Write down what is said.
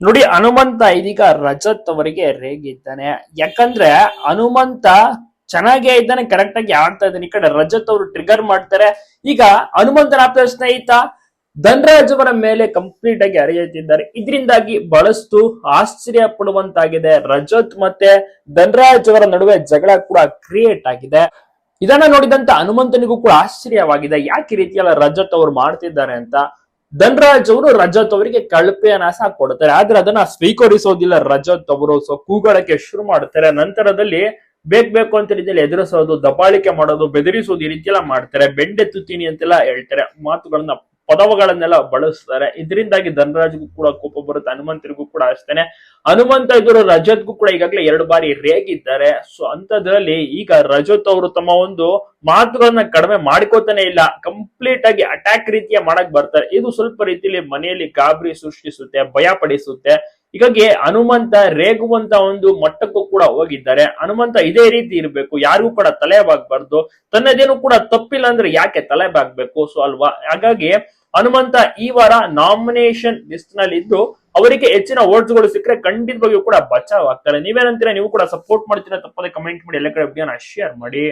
ನೋಡಿ, ಹನುಮಂತ ಇದೀಗ ರಜತ್ ಅವರಿಗೆ ರೇಗಿದ್ದಾನೆ. ಯಾಕಂದ್ರೆ, ಹನುಮಂತ ಚೆನ್ನಾಗೇ ಇದ್ದಾನೆ ಕರೆಕ್ಟ್ ಆಗಿ ಆಡ್ತಾ ಇದ್ದಾನೆ. ಈ ಕಡೆ ರಜತ್ ಅವರು ಟ್ರಿಗರ್ ಮಾಡ್ತಾರೆ. ಈಗ ಹನುಮಂತನ ಆಪ್ತ ಸ್ನೇಹಿತ ಧನ್ರಾಜ್ ಅವರ ಮೇಲೆ ಕಂಪ್ಲೀಟ್ ಆಗಿ ಅರಿಯುತ್ತಿದ್ದಾರೆ ಇದರಿಂದಾಗಿ ಬಳಸ್ತು ಆಶ್ಚರ್ಯ ಪಡುವಂತಾಗಿದೆ. ರಜತ್ ಮತ್ತೆ ಧನ್ರಾಜ್ ಅವರ ನಡುವೆ ಜಗಳ ಕೂಡ ಕ್ರಿಯೇಟ್ ಆಗಿದೆ. ಇದನ್ನ ನೋಡಿದಂತ ಹನುಮಂತನಿಗೂ ಕೂಡ ಆಶ್ಚರ್ಯವಾಗಿದೆ. ಯಾಕೆ ರೀತಿಯಲ್ಲ ರಜತ್ ಅವರು ಮಾಡ್ತಿದ್ದಾರೆ ಅಂತ. ಧನ್ರಾಜ್ ಅವರು ರಜತ್ ಅವರಿಗೆ ಕಳಪೆಯನ್ನ ಸಹ ಕೊಡ್ತಾರೆ. ಆದ್ರೆ ಅದನ್ನ ಸ್ವೀಕರಿಸೋದಿಲ್ಲ ರಜತ್ ಅವರು. ಸೊ ಕೂಗಾಡಕ್ಕೆ ಶುರು ಮಾಡ್ತಾರೆ. ನಂತರದಲ್ಲಿ ಬೇಕ್ ಬೇಕು ಅಂತ ರೀತಿಯಲ್ಲಿ ಎದುರಿಸೋದು, ದಬ್ಬಾಳಿಕೆ ಮಾಡೋದು, ಬೆದರಿಸೋದು ಈ ರೀತಿ ಎಲ್ಲ ಮಾಡ್ತಾರೆ. ಬೆಂಡೆತ್ತುತ್ತೀನಿ ಅಂತೆಲ್ಲ ಹೇಳ್ತಾರೆ. ಮಾತುಗಳನ್ನ ಪದವಗಳನ್ನೆಲ್ಲ ಬಳಸ್ತಾರೆ. ಇದರಿಂದಾಗಿ ಧನರಾಜ್ಗೂ ಕೂಡ ಕೋಪ ಬರುತ್ತೆ, ಹನುಮಂತರಿಗೂ ಕೂಡ ಅಷ್ಟೇನೆ. ಹನುಮಂತ ಇದ್ರು ರಜತ್ಗೂ ಕೂಡ ಈಗಾಗಲೇ ಎರಡು ಬಾರಿ ರೇಗಿದ್ದಾರೆ. ಸೊ ಅಂತದ್ರಲ್ಲಿ ಈಗ ರಜತ್ ಅವರು ತಮ್ಮ ಒಂದು ಮಾತುಗಳನ್ನ ಕಡಿಮೆ ಮಾಡ್ಕೋತಾನೆ ಇಲ್ಲ. ಕಂಪ್ಲೀಟ್ ಆಗಿ ಅಟ್ಯಾಕ್ ರೀತಿಯ ಮಾಡಕ್ ಬರ್ತಾರೆ. ಇದು ಸ್ವಲ್ಪ ರೀತಿಯಲ್ಲಿ ಮನೆಯಲ್ಲಿ ಗಾಬರಿ ಸೃಷ್ಟಿಸುತ್ತೆ, ಭಯ ಪಡಿಸುತ್ತೆ. ಹೀಗಾಗಿ ಹನುಮಂತ ರೇಗುವಂತ ಒಂದು ಮಟ್ಟಕ್ಕೂ ಕೂಡ ಹೋಗಿದ್ದಾರೆ. ಹನುಮಂತ ಇದೇ ರೀತಿ ಇರಬೇಕು. ಯಾರಿಗೂ ಕೂಡ ತಲೆ ಬಾಗ್ಬಾರ್ದು. ತನ್ನದೇನು ಕೂಡ ತಪ್ಪಿಲ್ಲ ಅಂದ್ರೆ ಯಾಕೆ ತಲೆ ಬಾಗ್ಬೇಕು? ಸೊ ಅಲ್ವಾ? ಹಾಗಾಗಿ ಹನುಮಂತ ಈ ವಾರ ನಾಮಿನೇಷನ್ ಲಿಸ್ಟ್ನಲ್ಲಿ ಇದ್ದು, ಅವರಿಗೆ ಹೆಚ್ಚಿನ ವೋಟ್ಸ್ಗಳು ಸಿಕ್ಕರೆ ಖಂಡಿತವಾಗಿಯೂ ಕೂಡ ಬಚಾವ್ ಆಗ್ತಾರೆ. ನೀವೇನಂತೀರಾ ನೀವು ಕೂಡ ಸಪೋರ್ಟ್ ಮಾಡ್ತೀರಾ ತಪ್ಪದೆ ಕಮೆಂಟ್ ಮಾಡಿ, ಎಲ್ಲ ಕಡೆ ಶೇರ್ ಮಾಡಿ.